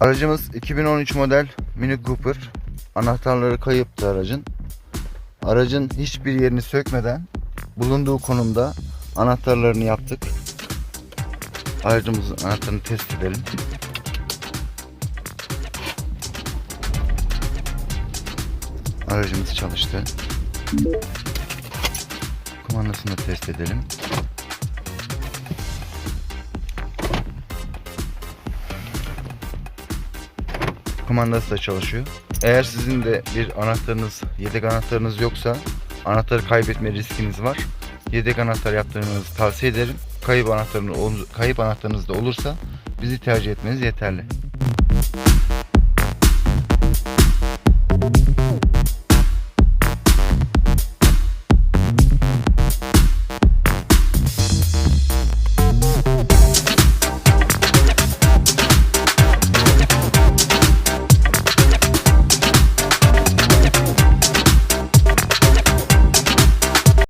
Aracımız 2013 model Mini Cooper. Anahtarları kayıptı aracın. Aracın hiçbir yerini sökmeden bulunduğu konumda anahtarlarını yaptık. Aracımızın anahtarını test edelim. Aracımız çalıştı. Kumandasını da test edelim. Kumandası da çalışıyor. Eğer sizin de bir anahtarınız, yedek anahtarınız yoksa anahtarı kaybetme riskiniz var. Yedek anahtar yaptırmanızı tavsiye ederim. Kayıp anahtarınız, kayıp anahtarınız da olursa bizi tercih etmeniz yeterli.